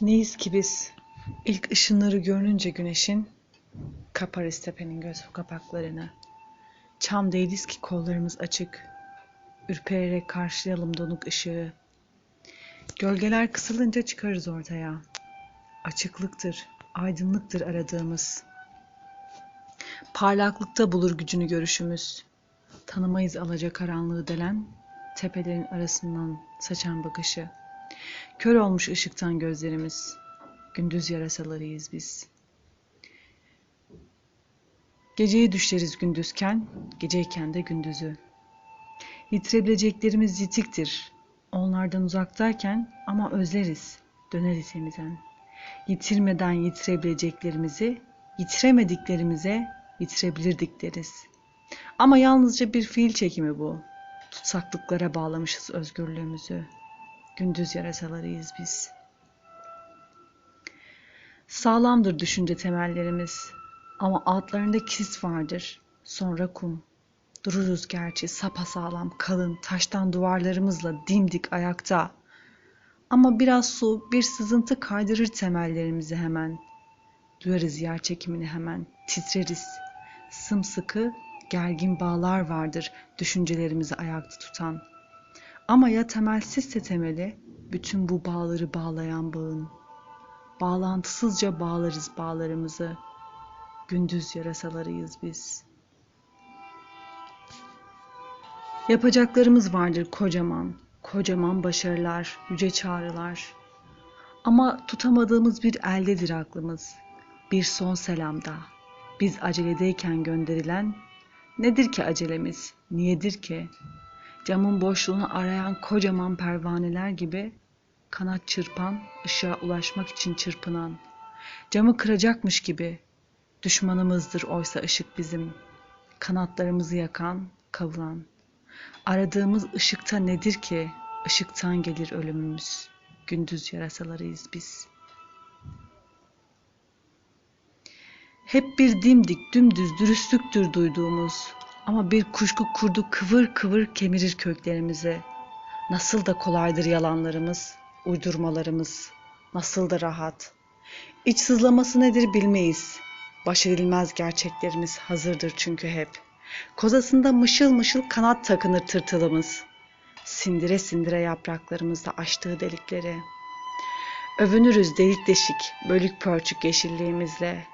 Neyiz ki biz? İlk ışınları görününce güneşin kaparız tepenin göz kapaklarını. Çam değiliz ki kollarımız açık. Ürpererek karşılayalım donuk ışığı. Gölgeler kısılınca çıkarız ortaya. Açıklıktır, aydınlıktır aradığımız. Parlaklıkta bulur gücünü görüşümüz. Tanımayız alacakaranlığı delen, tepelerin arasından saçan bakışı. Kör olmuş ışıktan gözlerimiz. Gündüz yarasalarıyız biz. Geceyi düşleriz gündüzken, geceyken de gündüzü. Yitirebileceklerimiz yitiktir. Onlardan uzaktayken ama özleriz, döneriz yeniden. Yitirmeden yitirebileceklerimizi, yitiremediklerimize yitirebilirdik deriz. Ama yalnızca bir fiil çekimi bu. Tutsaklıklara bağlamışız özgürlüğümüzü. Gündüz yarasalarıyız biz. Sağlamdır düşünce temellerimiz ama altlarında kis vardır, sonra kum. Dururuz gerçi sapasağlam, kalın, taştan duvarlarımızla dimdik ayakta. Ama biraz su, bir sızıntı kaydırır temellerimizi hemen. Duyarız yer çekimini hemen, titreriz. Sımsıkı, gergin bağlar vardır düşüncelerimizi ayakta tutan. Ama ya temelsizse temeli, bütün bu bağları bağlayan bağın. Bağlantısızca bağlarız bağlarımızı. Gündüz yarasalarıyız biz. Yapacaklarımız vardır kocaman, kocaman başarılar, yüce çağrılar. Ama tutamadığımız bir eldedir aklımız. Bir son selamda. Biz aceledeyken gönderilen nedir ki acelemiz? Niyedir ki? Camın boşluğunu arayan kocaman pervaneler gibi kanat çırpan, ışığa ulaşmak için çırpınan, camı kıracakmış gibi düşmanımızdır oysa ışık bizim, kanatlarımızı yakan, kavuran. Aradığımız ışıkta nedir ki? Işıktan gelir ölümümüz. Gündüz yarasalarıyız biz. Hep bir dimdik, dümdüz dürüstlüktür duyduğumuz. Ama bir kuşku kurdu kıvır kıvır kemirir köklerimizi. Nasıl da kolaydır yalanlarımız, uydurmalarımız. Nasıl da rahat. İç sızlaması nedir bilmeyiz. Baş edilmez gerçeklerimiz hazırdır çünkü hep. Kozasında mışıl mışıl kanat takınır tırtılımız. Sindire sindire yapraklarımızda açtığı delikleri. Övünürüz delik deşik, bölük pörçük yeşilliğimizle.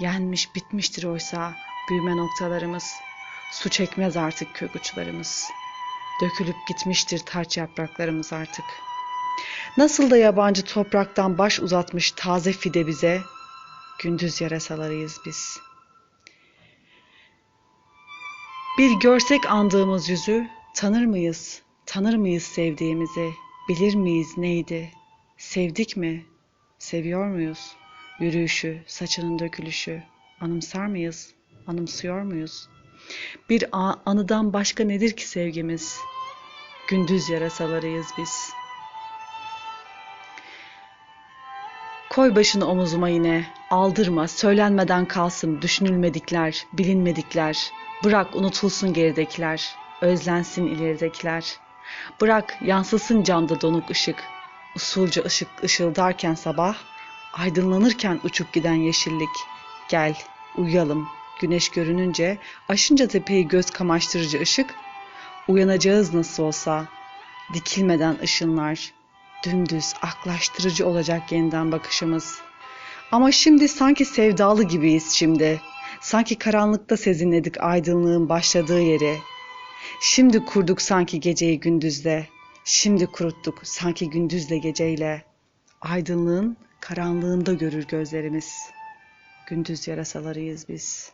Yenmiş bitmiştir oysa büyüme noktalarımız. Su çekmez artık kök uçlarımız. Dökülüp gitmiştir taç yapraklarımız artık. Nasıl da yabancı topraktan baş uzatmış taze fide bize, gündüz yarasalarıyız biz. Bir görsek andığımız yüzü, tanır mıyız, tanır mıyız sevdiğimizi, bilir miyiz neydi, sevdik mi, seviyor muyuz, yürüyüşü, saçının dökülüşü, anımsar mıyız, anımsıyor muyuz?'' Bir anıdan başka nedir ki sevgimiz? Gündüz yarasalarıyız biz. Koy başını omuzuma yine, aldırma, söylenmeden kalsın düşünülmedikler, bilinmedikler. Bırak unutulsun geridekiler, özlensin ileridekiler. Bırak yansısın camda donuk ışık, usulca ışık ışıldarken sabah, aydınlanırken uçup giden yeşillik. Gel, uyuyalım, Güneş görününce, aşınca tepeyi göz kamaştırıcı ışık, uyanacağız nasıl olsa, dikilmeden ışınlar, dümdüz, aklaştırıcı olacak yeniden bakışımız. Ama şimdi sanki sevdalı gibiyiz şimdi. Sanki karanlıkta sezinledik aydınlığın başladığı yeri. Şimdi kurduk sanki geceyi gündüzle. Şimdi kuruttuk sanki gündüzle geceyle. Aydınlığın karanlığında görür gözlerimiz. Gündüz yarasalarıyız biz.